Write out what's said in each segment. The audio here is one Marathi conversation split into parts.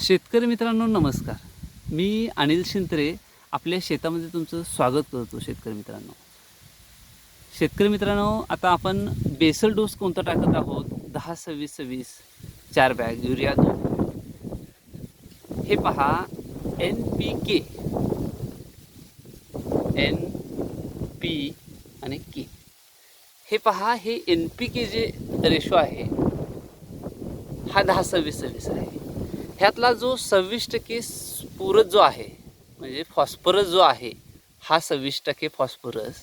शेतकरी मित्रांनो नमस्कार. मी अनिल शिंत्रे आपल्या शेतामध्ये तुमचं स्वागत करतो शेतकरी मित्रांनो. शेतकरी मित्रांनो आता आपण बेसल डोस कोणता टाकत आहोत? दहा सव्वीस सव्वीस चार बॅग युरिया दोन. हे पहा N P K. N P आणि के. हे पहा हे एन पी के जे रेशो आहे हा दहा सव्वीस सव्वीस आहे. ह्यातला जो सव्वीस टक्के स्फुरत जो आहे म्हणजे फॉस्फरस जो आहे हा सव्वीस टक्के फॉस्फरस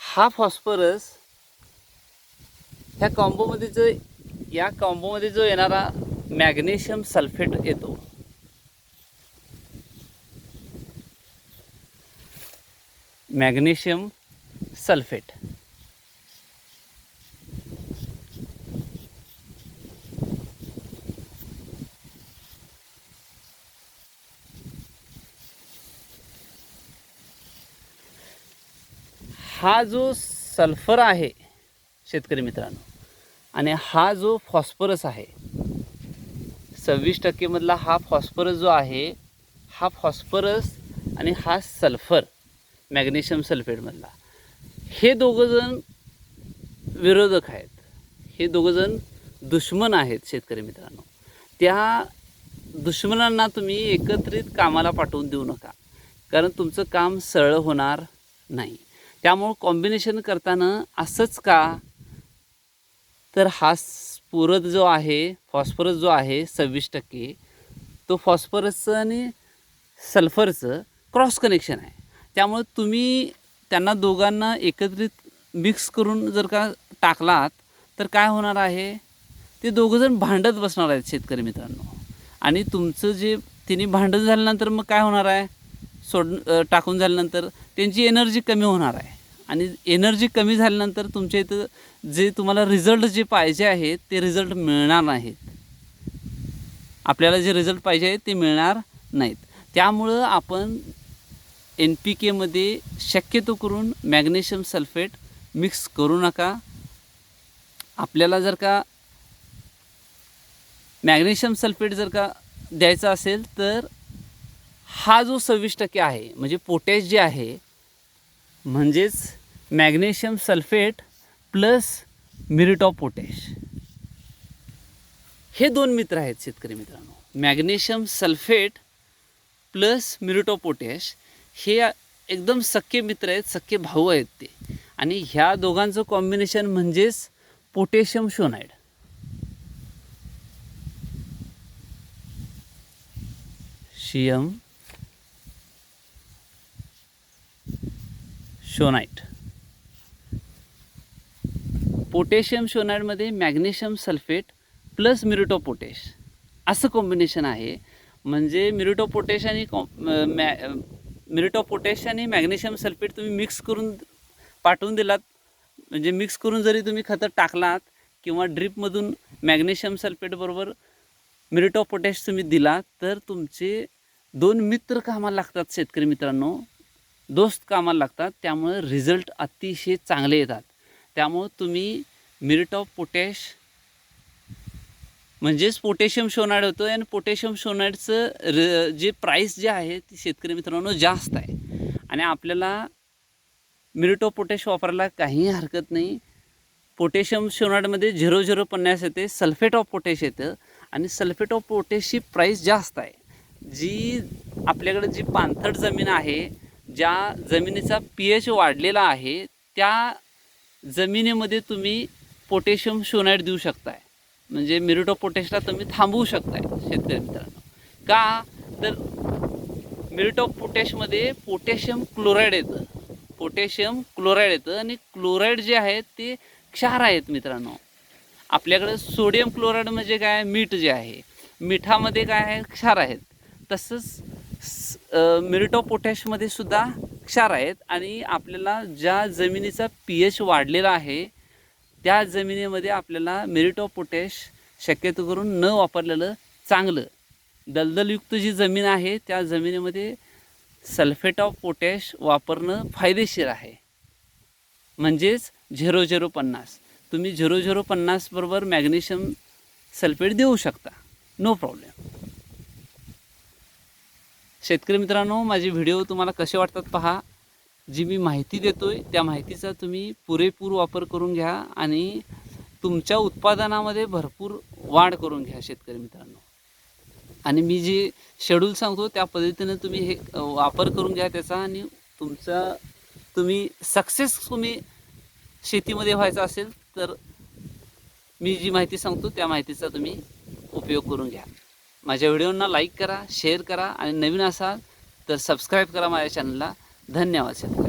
हा फॉस्फरस ह्या कॉम्बोमध्ये जो या कॉम्बोमध्ये जो येणारा मॅग्नेशियम सल्फेट येतो. Magnesium sulphate. हा जो सल्फर आहे शेतकरी मित्रांनो आणि हा जो फॉस्फरस आहे सव्वीस टक्केमधला हा फॉस्फरस जो आहे हा फॉस्फरस आणि हा सल्फर मॅग्नेशियम सल्फेटमधला हे दोघंजण विरोधक आहेत. हे दोघंजण दुश्मन आहेत शेतकरी मित्रांनो. त्या दुश्मनांना तुम्ही एकत्रित कामाला पाठवून देऊ नका कारण तुमचं काम सरळ होणार नाही. त्यामुळं कॉम्बिनेशन करताना असंच का? तर हा स्फुरत जो आहे फॉस्फरस जो आहे सव्वीस टक्के तो फॉस्फरसचं आणि सल्फरचं क्रॉस कनेक्शन आहे. त्यामुळं तुम्ही त्यांना दोघांना एकत्रित मिक्स करून जर का टाकलात तर काय होणार आहे? ते दोघंजण भांडत बसणार आहेत शेतकरी मित्रांनो. आणि तुमचं जे तिने भांडण झाल्यानंतर मग काय होणार आहे? सोड टाकून झाल्यानंतर त्यांची एनर्जी कमी होणार आहे. आणि एनर्जी कमी झाल्यानंतर तुमच्या इथं जे तुम्हाला रिझल्ट जे पाहिजे आहेत ते रिझल्ट मिळणार नाहीत. आपल्याला जे रिझल्ट पाहिजे आहेत ते मिळणार नाहीत. त्यामुळं आपण एन पी केमध्ये शक्यतो करून मॅग्नेशियम सल्फेट मिक्स करू नका. आपल्याला जर का मॅग्नेशियम सल्फेट जर का द्यायचं असेल तर हा जो सव्वीस टक्के आहे म्हणजे पोटॅश जे आहे म्हणजेच magnesium sulphate plus muriate of potash. हे दोन मित्र आहेत शेतकरी मित्रांनो. Magnesium sulphate plus muriate of potash हे एकदम सख्खे मित्र आहेत सख्खे भाऊ आहेत ते. आणि ह्या दोघांचं कॉम्बिनेशन म्हणजेच पोटॅशियम शोनाईड शियम schoenite potassium शोनाईटमध्ये magnesium sulphate plus muriate of potash असं कॉम्बिनेशन आहे. म्हणजे मिरिटो पोटॅश आणि कॉ मॅ मिरिटो पोटॅश आणि मॅग्नेशियम सल्फेट तुम्ही मिक्स करून पाठवून दिलात. म्हणजे मिक्स करून जरी तुम्ही खतं टाकलात किंवा ड्रीपमधून मॅग्नेशियम सल्फेटबरोबर मिरिट पोटॅश तुम्ही दिला तर तुमचे दोन मित्र कामाला लागतात शेतकरी मित्रांनो. दोस्त कामाला लागतात त्यामुळे रिझल्ट अतिशय चांगले येतात. त्यामुळं तुम्ही मिरिट ऑफ पोटॅश म्हणजेच पोटॅशियम शोनाईड होतं आणि पोटॅशियम शोनाईडचं र जे प्राईस जे आहे ते शेतकरी मित्रांनो जास्त आहे. आणि आपल्याला मिरिट ऑफ पोटॅश वापरायला काहीही हरकत नाही. पोटॅशियम शोनाईडमध्ये झिरो झिरो पन्नास येते सल्फेट ऑफ पोटॅश येतं आणि सल्फेट ऑफ पोटॅशची प्राईस जास्त आहे. जी आपल्याकडे जी पाणथट जमीन आहे ज्या जमिनीचा पी एच वाढलेला आहे त्या जमिनीमध्ये तुम्ही पोटॅशियम शोनाईड देऊ शकताय. म्हणजे मिरिट ऑफ पोटॅशला तुम्ही थांबवू शकताय शेतकरी मित्रांनो. का? तर मिरिट ऑफ पोटॅशमध्ये पोटॅशियम क्लोराईड येतं. पोटॅशियम क्लोराईड येतं आणि क्लोराईड जे आहे ते क्षार आहेत मित्रांनो. आपल्याकडे सोडियम क्लोराईड म्हणजे काय? मीठ जे आहे. मिठामध्ये काय आहे? क्षार आहेत. तसंच मिरिटो पोटॅशमध्ये सुद्धा क्षार आहेत आणि आपल्याला ज्या जमिनीचा पी एच वाढलेला आहे त्या जमिनीमध्ये आपल्याला मिरिटो पोटॅश शक्यतो करून न वापरलेलं चांगलं. दलदलयुक्त जी जमीन आहे त्या जमिनीमध्ये सल्फेट ऑफ पोटॅश वापरणं फायदेशीर आहे. म्हणजेच झिरो झिरो पन्नास. तुम्ही झिरो झिरो पन्नास बरोबर मॅग्नेशियम सल्फेट देऊ शकता. No problem. शेतकरी मित्रांनो माझे व्हिडिओ तुम्हाला कसे वाटतात पहा. जी मी माहिती देतोय त्या माहितीचा तुम्ही पुरेपूर वापर करून घ्या आणि तुमच्या उत्पादनामध्ये भरपूर वाढ करून घ्या शेतकरी मित्रांनो. आणि मी जे शेड्यूल सांगतो त्या पद्धतीने तुम्ही हे वापर करून घ्या त्याचा आणि तुमचा तुम्ही सक्सेस तुम्ही शेतीमध्ये व्हायचा असेल तर मी जी माहिती सांगतो त्या माहितीचा तुम्ही उपयोग करून घ्या. माझ्या व्हिडिओंना लाईक करा शेअर करा आणि नवीन असाल तर सबस्क्राईब करा माझ्या चॅनलला धन्यवाद शेतकरी.